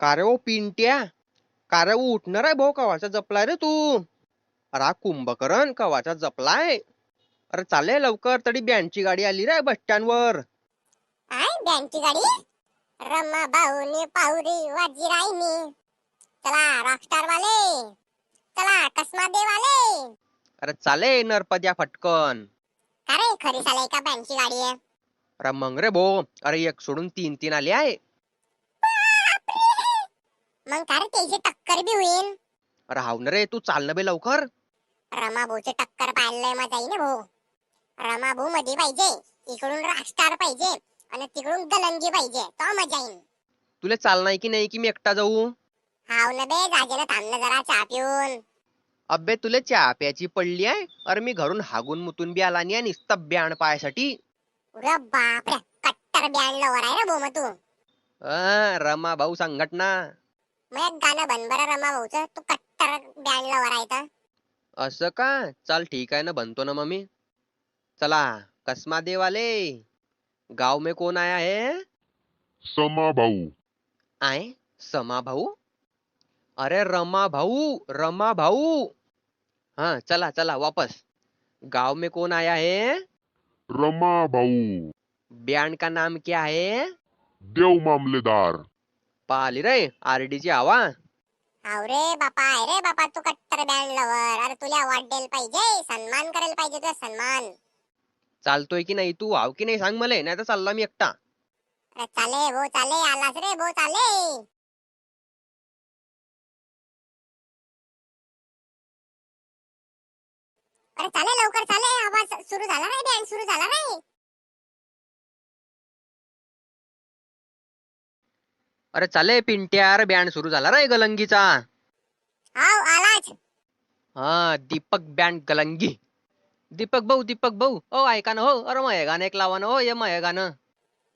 का रे ओ पिंट्या? का रे उठणार आहे भाऊ कवाचा जपलाय रे तू? अरे कुंभकरण कवाचा जपलाय? अरे चालेल लवकर तरी बँडची गाडी आली रे बस स्टँड वर आय बँकची गाडी? रमा भाऊनी पाहुरी वाजी राईनी चला रॉकस्टार वाले. चला कसमा दे वाले. अरे चाले नरपद्या फटकन. का रे खरी साले का बँकची गाडी? आहे अरे मग रे भाऊ अरे एक सोडून तीन तीन आले आहे. मग का रे त्याची टक्कर बी होईल. अरे हाव ना रे तू चाल ना बे लवकर. रमा भाऊची टक्कर मजा येईल भाऊ. रमा भाऊ मध्ये पाहिजे इकडून रॉकस्टार पाहिजे आणि तिकडून गलंगी पाहिजे तो मजा येईल तुला चालणार की नाही की मी एकटा जाऊ? हाव न बे जागेला थांबणं जरा चहा पिऊन. अबे तुला चहा प्याची पडली आहे? अरे मी घरून हागून मुतून बी आला नाही नुसतं ब्याण पायासाठी. उरे बापरे कट्टर बँड लवर आहे रे भाऊ मग तू. अं, रमा भाऊ संघटना. मग एक गाणं बन बरं रमा भाऊचं तू कट्टर बँड लवर आहे तर असं का? चाल ठीक आहे ना बनतो ना मग मी चला कसमा देवाले. गाव में कौन आया है? समा भाऊ. आए? समा भाऊ? अरे रमा भाऊ रमा भाऊ. हाँ चला चला वापस. गांव में कौन आया है? रमा भाऊ. बैंड का नाम क्या है? देव मामलेदार. पाहिली रे आरडी ची हवा हाव रे बापा आहे रे बापा तू कट्टर बँड लवर अरे तुला वाटेल पाहिजे सन्मान करायला पाहिजे तुझा सन्मान. चालतोय की नाही तू? हाव की नाही सांग मला नाही तर चालला मी एकटा. अरे चाले भो चाले आलास रे भो चाले. अरे चाले लवकर चाले आवाज सुरू झाला रे बँड सुरू झाला रे. अरे चाले पिंट्या अरे बँड सुरू झाला रे गलंगीचा. हाव आलाच. हा दीपक बँड गलंगी. दीपक भाऊ दीपक भाऊ. ओ ऐका ना हो अरे मग हे गाणं एक लावा ना हो ये मग हे गाणं.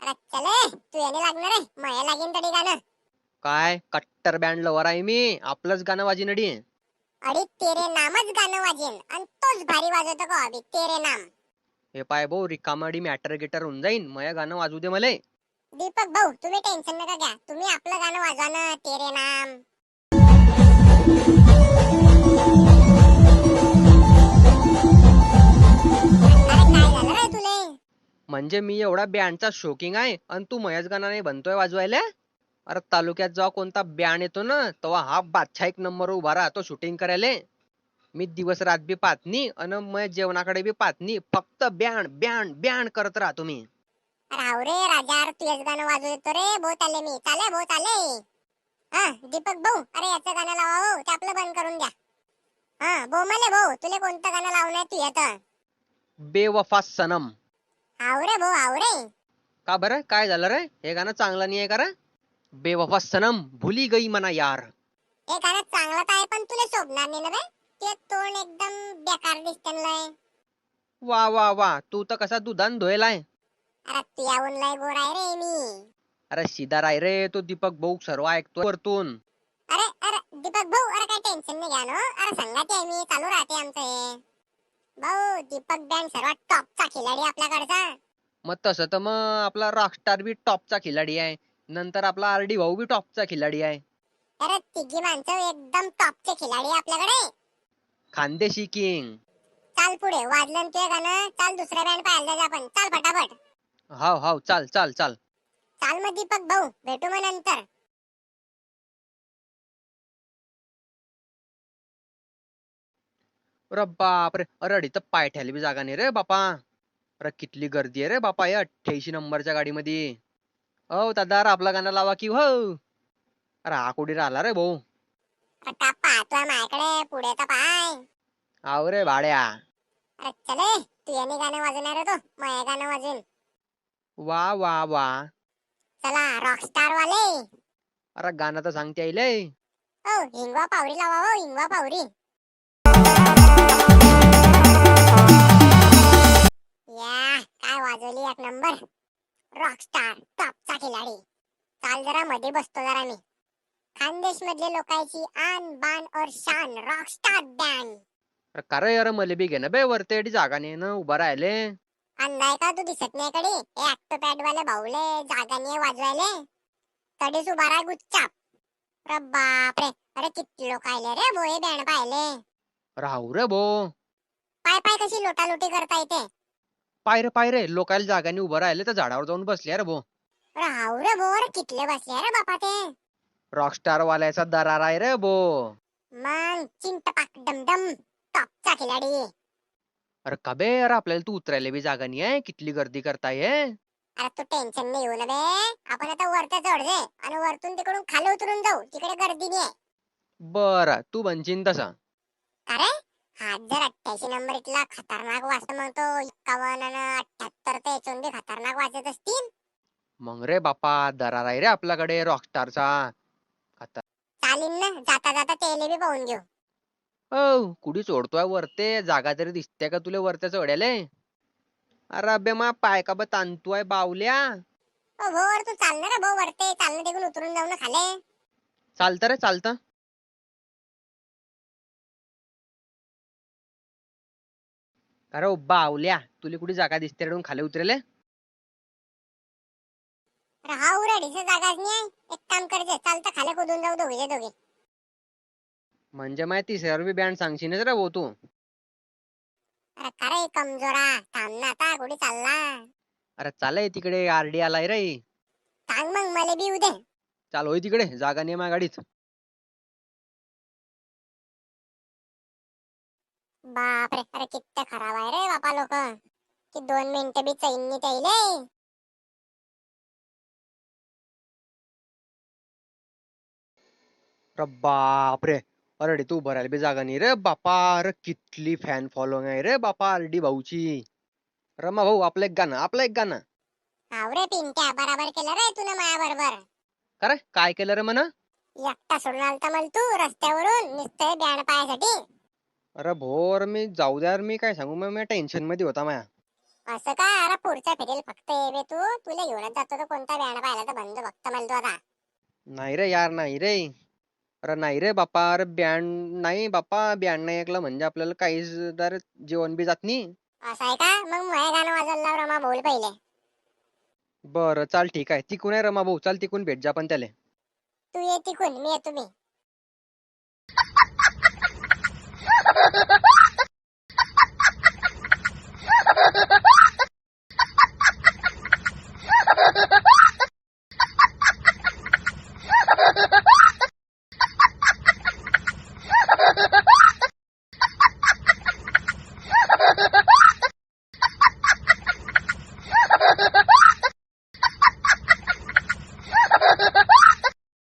अरे चले तू याने लागणार रे मया लागेन तरी गाणं. काय कट्टर बँड लवर आहे मी. आपलंच गाणं वाजिनडी अडी तेरे नामच गाणं वाजेन. आणि तोच भारी वाजवतो का अभि तेरे नाम. हे पाय भाऊ रिकामाडी मॅटर गिटर होऊन जाईन. मया गाणं वाजू दे मले. दीपक भाऊ तुम्ही टेन्शन नका घ्या. तुम्ही आपलं गाणं वाजवा ना तेरे नाम. अरे काय झालं रे तुले? म्हणजे मी एवढा बँडचा शोकिंग आहे आणि तू मयाच गाणाने नाही बनतोय वाजवायला? अरे तालुक्यात जेव्हा कोणता बँड येतो ना तेव्हा हा बादशाह एक नंबर उभा राहतो शूटिंग करायला. मी दिवस रात बी पातनी आणि मग जेवणाकडे बी पातनी फक्त बँड बँड बँड करत राहतो मी. राव रे राजा अरे तुझ्याच गाणं वाजवतो येतो रे. बहुत आले मी. चाले बहुत आले हा दीपक भाऊ. अरे याचं गाणं लावा हो. ते आपलं बंद करून द्या. हा बोमाले भाऊ. तुला कोणतं गाणं लावणार तू येतं बेवफा सनम. हाव रे भाऊ हाव रे. का बरं? काय झालं रे? हे गाणं चांगलं नाही आहे का रे? बेवफा सनम भुली गई मना यार. हे गाणं चांगलं तर आहे पण तुला शोभणार नाही ना बे. ते तोंड एकदम बेकार दिसते लय. वा वा वा. तू तर कसा दुधान धुयलाय. अरे तुयाहून लय गोर आहे रे मी. अरे सीधा राय रे तो दीपक भाऊ सर्व ऐकतो वरतून. अरे अरे दीपक भाऊ अरे काय टेन्शन नाही घ्या ना अरे संगाती आहे मी चालू राहते आमचं हे. भाऊ दीपक बँड सर्वात टॉपचा खिलाडी आपल्याकडचा. मग तसं तर मग आपला रॉकस्टार बी टॉपचा खिलाडी आहे. नंतर आपला आर डी भाऊ बी टॉपचा खिलाडी आहे. अरे तिघी माणसं एकदम टॉपचे खिलाडी आपल्याकडे. खानदेशी किंग. चाल पुढे वाजलं तुझे गाणं. चाल दुसऱ्या बँड पाहायला जा आपण. चाल फटाफट हाव हाव चाल चाल चाल. चाल मग दीपक भाऊ भेटू मग नंतर. अरे बापरे अरे अडी तर पाय ठेवायला बी जागा नाही रे बापा. अरे कितली गर्दी आहे रे बापा या अठ्ठ्याऐंशी नंबरच्या गाडीमध्ये. हो दादा आपला गाणं लावा की हो. अरे हा कुठे राहिला रे भाऊ? आता पाहतोय माझ्याकडे पुढे तर पाय. आव रे भाड्या. अरे चले तू याने गाणं वाजवणार तो मग हे गाणं वाजवेन. वा वा वा. चला रॉकस्टार वाले अरे गाणं तर सांगते आईले हो हिंगवा पावरी लावा हो हिंगवा पावरी. या काय वाजवली एक नंबर रॉकस्टार टॉपचा खिलाडी. चाल जरा मध्ये बसतो जरा मी. खानदेश मधले लोकांची आन बान और शान रॉकस्टार बँड अरे का रे अरे मले बी घे ना बे वरती जागा नाही ना उभा राहिले अंदाय का तू दिसत नाही कडे? हे ऍक्टोपॅड वाले भाऊले जागा नाही वाजवायले. तडीच उभा राह गुच्चाप अरे बापरे. अरे किती लोक आले रे भो हे बँड पाहिले. राहू रे भो. पाय पाय कशी लोटालोटी करता येते पाय रे पाय रे. लोकायला जागाने उभं राहिले तर झाडावर जाऊन बसले रे भो. अरे हाव रे भो अरे कितले बसले रे बापा ते. रॉकस्टार वाल्याचा दरार आहे रे भो. मग चिंटपाक डमडम टॉपचा खिलाडी. अरे कबे अरे आपल्याला तू उतरायला बी जागा नाही आहे. कितली गर्दी करताय हे? अरे तू टेन्शन नाही घेऊ ना बे. आपण आता वरती चढ दे आणि वरतून तिकडून खाली उतरून जाऊ. तिकडे गर्दी नाही आहे. बर तू बनशील तसा. अरे? हा जर अठ्ठ्याऐंशी नंबर इथला खतरनाक वाजतो मग तो एक्कावन्न आणि अठ्याहत्तर ते बी खतरनाक वाजत असतील. मग रे बापा दरार आहे रे आपल्याकडे रॉकस्टारचा चालीन ना. जाता जाता तेले बी पाहून घेऊ. ओ कुठे चोडतोय वरते? जागा तरी दिसते का तुला वरत्या चढ्याले अरे अबे मा पाय का ब ताणतोय बावल्या? ओ भो वर तू चालणार भो वरते. चालणं तिकडून उतरून जाऊ ना खाले. चालतं रे चालतं. अरे ओ बावल्या तुला कुठे जागा दिसते रे खाली उतरेले? अरे हा उराडीचं जागाच नाही. एक काम करजे चालतं खाली कुदून जाऊ दोघे दोघे. म्हणजे माहिती सर्व बँड सांगशीलच रे भाऊ तू. अरे का रे कमजोरा? थांब ना आता कुठे चालला. अरे चालय तिकडे आरडी आलाय रे. सांग मग मला बी उदे चाल होय तिकडे जागा नाही माझ्या गाडीत. बापरे अरे किती खराब आहे रे बापा लोक. कि दोन मिनिटं बी चैनी त्याले अरे बापरे. अरे तू भरायला बी जागा नाही रे बापा अरे कितली फॅन फॉलोइंग आहे रे बापा आरडी भाऊची. रमा भाऊ आपलं एक गाणं आपलं एक गाणं. आवरे पिंट्या बराबर केलं रे तुला माया बरोबर का रे काय केलं रे म्हणा? एकटा सोडून आलता मला तू रस्त्यावरून नुसतं बँड पायासाठी. अरे भोर मी जाऊ द्या रे, मी काय सांगू मग मी टेन्शनमध्ये होता माया. असं का अरे पुढच्या फेरीला फक्त ये बे तू. तुला घेऊनच जातो तर कोणता बँड पाहिला तर बंद फक्त मला तू आता. नाही रे यार नाही रे. अरे नाही रे बापा अरे बँड नाही बापा बँड नाही ऐकलं म्हणजे आपल्याला काहीच तर जेवण बी जात नाही. असं आहे का? मग माझ्या गाणं वाजवलं लाव रमा बोल पहिले. बरं चाल ठीक आहे. तिकून आहे रमा भाऊ चाल तिकून भेट जा पण त्याले. तू ये तिकून मी येतो मी.